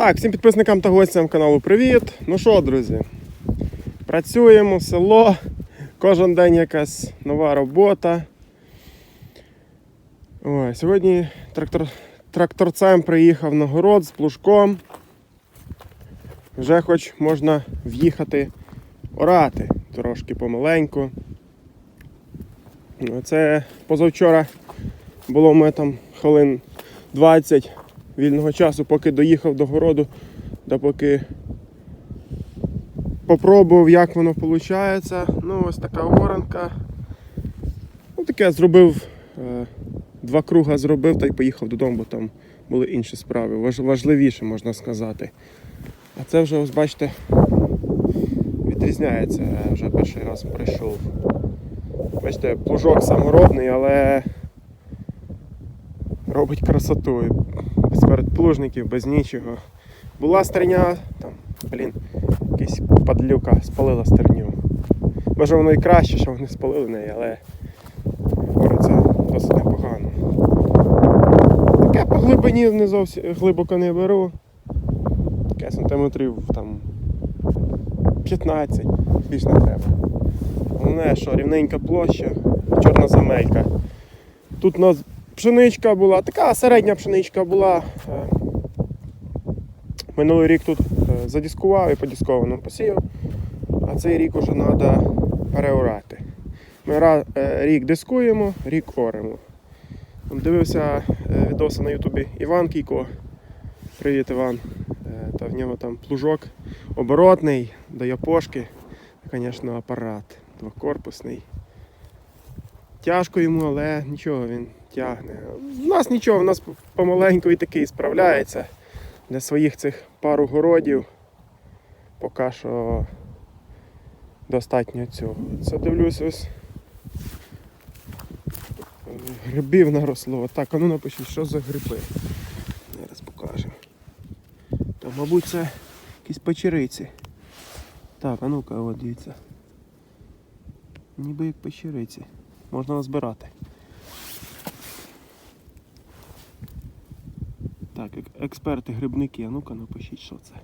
Так, всім підписникам та гостям каналу привіт. Ну що, друзі, працюємо, село, кожен день якась нова робота. Ой, сьогодні трактор, тракторцем приїхав на город з плужком. Вже хоч можна в'їхати орати трошки помаленьку. Ну, Це позавчора було мене там хвилин 20 вільного часу, поки доїхав до городу, да поки попробував, як воно виходить. Ну, ось така воронка. Ну, таке зробив, е, два круга зробив та й поїхав додому, бо там були інші справи. Важливіше, можна сказати. А це вже, ось бачите, відрізняється. Я вже перший раз прийшов. Бачите, плужок саморобний, але робить красоту. Без передплужників, без нічого. Була стерня, там, блін, якась падлюка спалила стерню. Може воно і краще, що вони спалили неї, але це досить непогано. Таке по глибині не зовсім глибоко не беру. Таке сантиметрів там 15, більш не треба. Головне, що рівненька площа, чорна земелька. Тут у нас пшеничка була, така середня пшеничка була. Е, Минулий рік тут е, задіскував і подісковано посіяв, а цей рік вже треба переорати. Ми е, рік дискуємо, рік оремо. Дивився відоси на Ютубі Іван Кійко. Привіт, Іван. Та в нього там плужок оборотний, до япошки. Звісно, апарат двокорпусний. Тяжко йому, але нічого він тягне. У нас нічого, у нас помаленьку і такий справляється. Для своїх цих пару городів поки що достатньо цього. Це дивлюсь ось. Грибів наросло. Так, а ну напишіть, що за гриби. Зараз покажемо. Та, мабуть, це якісь печериці. Так, а ну-ка, от дивіться. Ніби як печериці. Можна назбирати. Так, ек- експерти грибники, а ну-ка напишіть, що це.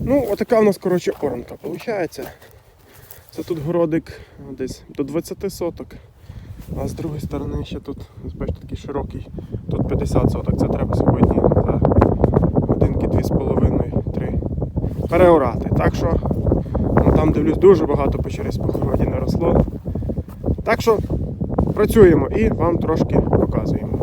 Ну, отака в нас, коротше, оранка виходить. Це тут городик ну, десь до 20 соток. А з другої сторони ще тут, бачите, такий широкий, тут 50 соток. Це треба сьогодні за годинки 2,5-3 переорати. Так що ну, там дивлюсь дуже багато по городі наросло. Так що працюємо і вам трошки показуємо.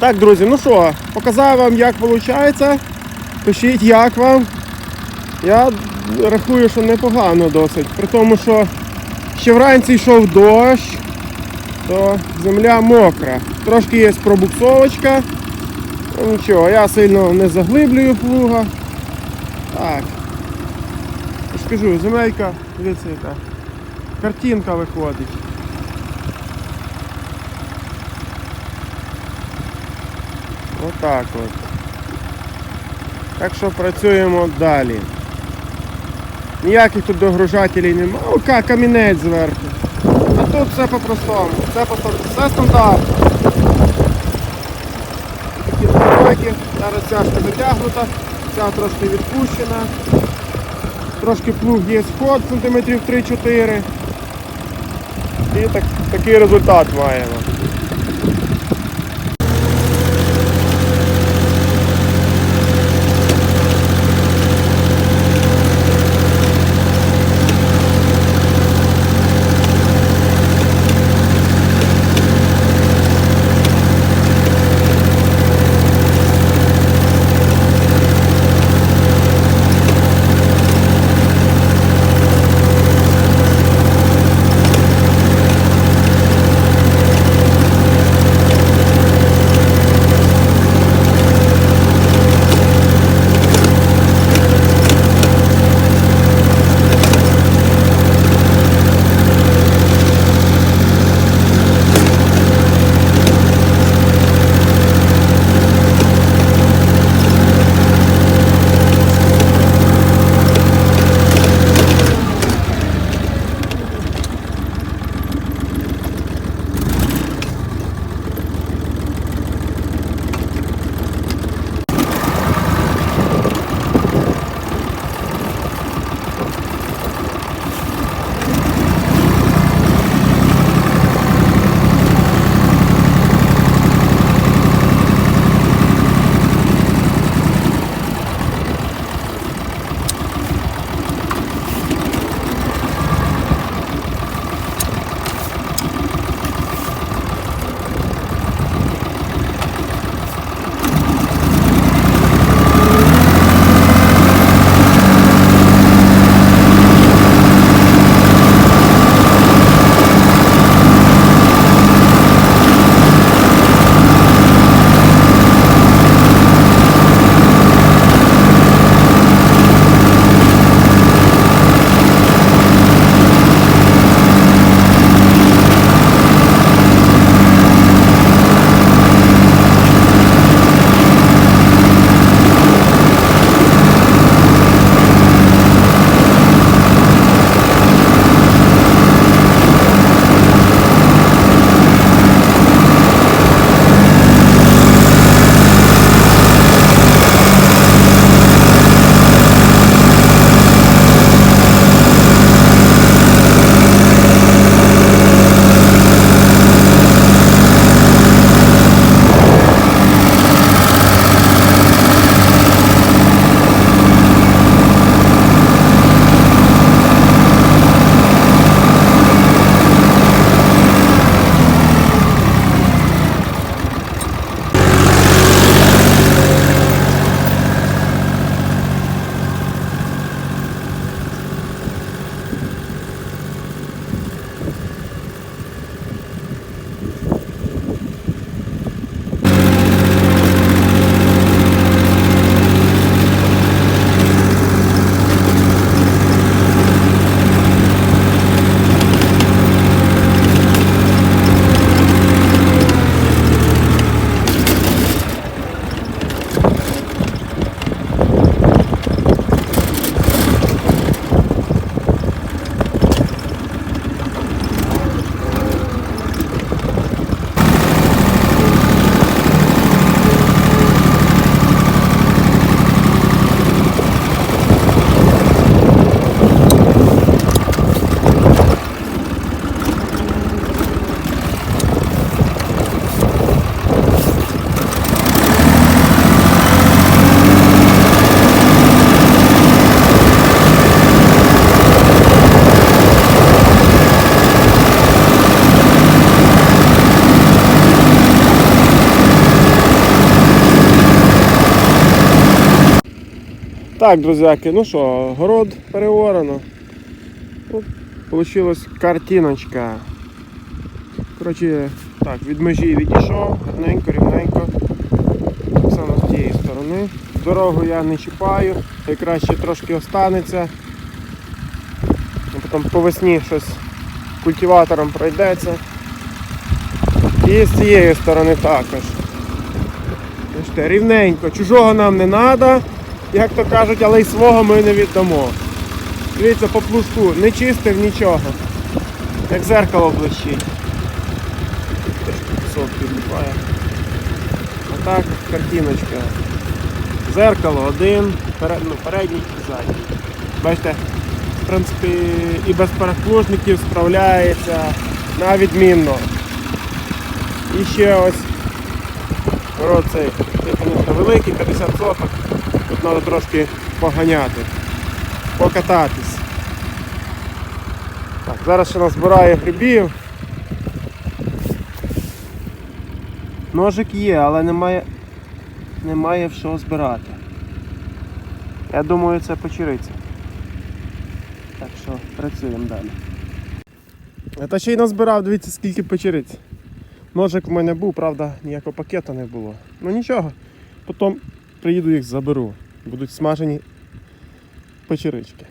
Так, друзі, ну що, показав вам, як виходить. Пишіть, як вам. Я рахую, що непогано досить. При тому, що ще вранці йшов дощ, то земля мокра. Трошки є пробуксовочка. Ну, нічого, я сильно не заглиблюю плуга. Так. Я ж кажу, земелька, дивіться яка. Картинка виходить. Отак от. Так що працюємо далі. Ніяких тут догружателів немає. О, ка- камінець зверху. А тут все по-простому. Все, по все стандартно. Такі настройки. Зараз цяжка затягнута, ця трошки відпущена. Трошки плуг є сход сантиметрів 3-4. І так, такий результат маємо. Так, друзяки, ну що, город переорано. Ну, картиночка. Коротше, так, від межі відійшов, гарненько, рівненько. Так само з тієї сторони. Дорогу я не чіпаю, хай краще трошки останеться. Потім по весні щось культиватором пройдеться. І з цієї сторони також. Рівненько. Чужого нам не треба, як то кажуть, але й свого ми не віддамо. Дивіться, по плужку, не чистив нічого. Як зеркало блищить. Пісок підліпає. Отак картиночка. Зеркало один, перед, ну, передній і задній. Бачите, в принципі, і без переплужників справляється на відмінно. І ще ось город цей, цей, великий, 50 соток. Тут треба трошки поганяти, покататись. Так, зараз ще назбираю грибів. Ножик є, але немає, немає в що збирати. Я думаю, це почириться. Так що працюємо далі. Та ще й назбирав, дивіться, скільки печериць. Ножик в мене був, правда, ніякого пакета не було. Ну нічого, потім приїду їх заберу. Будуть смажені печерички.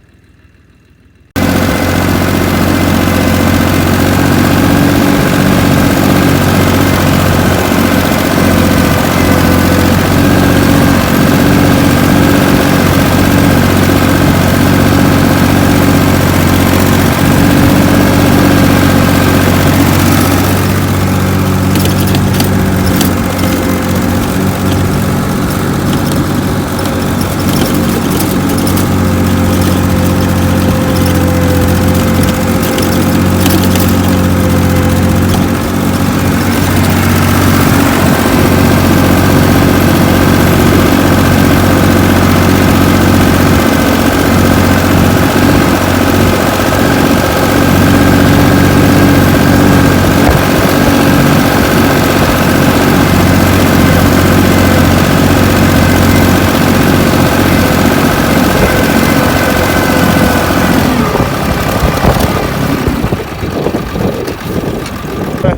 Це-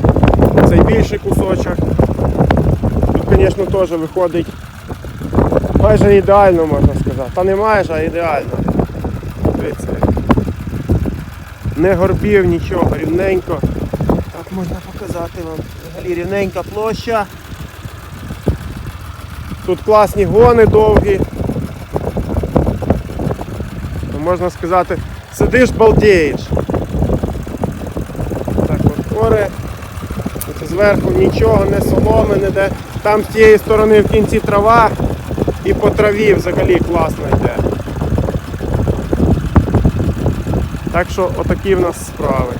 Цей більший кусочок. Тут, звісно, теж виходить майже ідеально, можна сказати. Та не майже, а ідеально. Не горбів, нічого, рівненько. Так можна показати вам. Взагалі рівненька площа. Тут класні гони довгі. Ну, Можна сказати, сидиш, балдієш. Так от гори. Зверху нічого, не соломи, не де. Там з тієї сторони в кінці трава і по траві взагалі класно йде. Так що отакі в нас справи.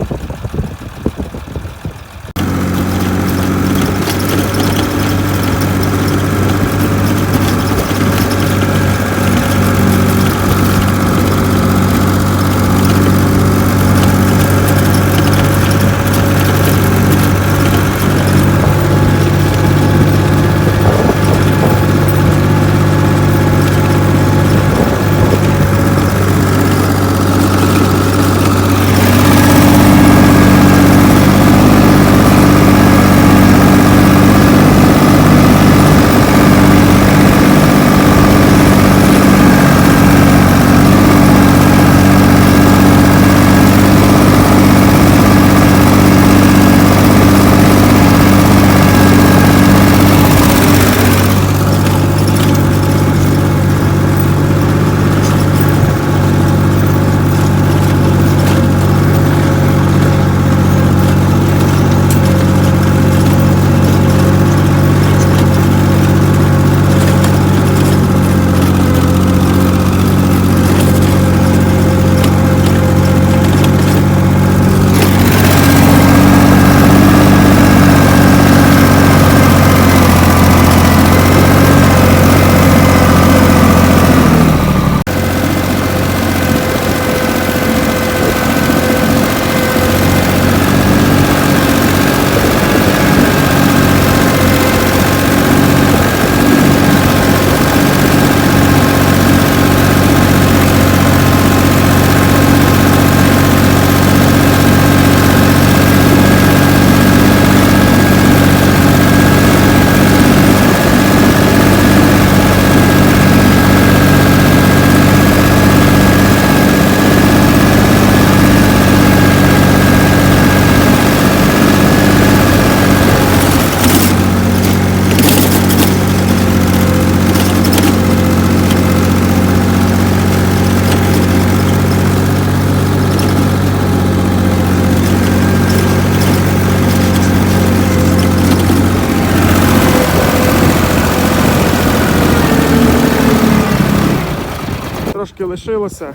Трошки лишилося.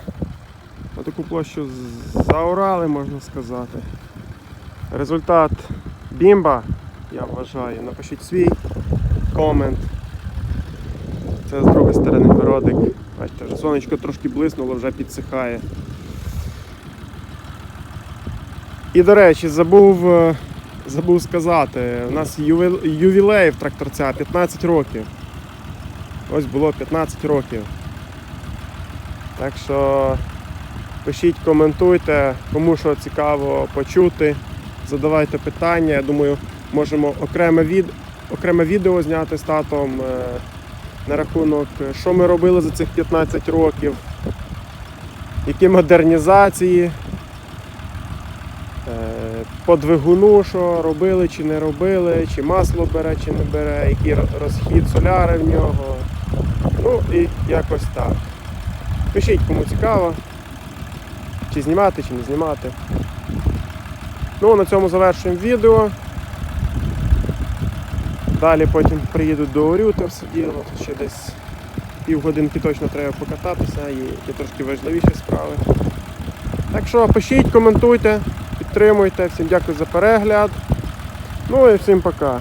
Таку площу заорали, можна сказати. Результат бімба, я вважаю. Напишіть свій комент. Це з другої сторони городик. Бачите, сонечко трошки блиснуло, вже підсихає. І до речі, забув, е, забув сказати, у нас ювілей в тракторця 15 років. Ось було 15 років. Так що пишіть, коментуйте, кому що цікаво почути, задавайте питання. Я думаю, можемо окреме, від... окреме відео зняти з татом е, на рахунок, що ми робили за цих 15 років, які модернізації. е, По двигуну, що робили чи не робили, чи масло бере, чи не бере, який розхід соляри в нього. Ну і якось так. Пишіть, кому цікаво, чи знімати, чи не знімати. Ну, на цьому завершуємо відео. Далі потім приїду до Орюта все діло. Тут ще десь півгодинки точно треба покататися є трошки важливіші справи. Так що пишіть, коментуйте, підтримуйте. Всім дякую за перегляд. Ну і всім пока.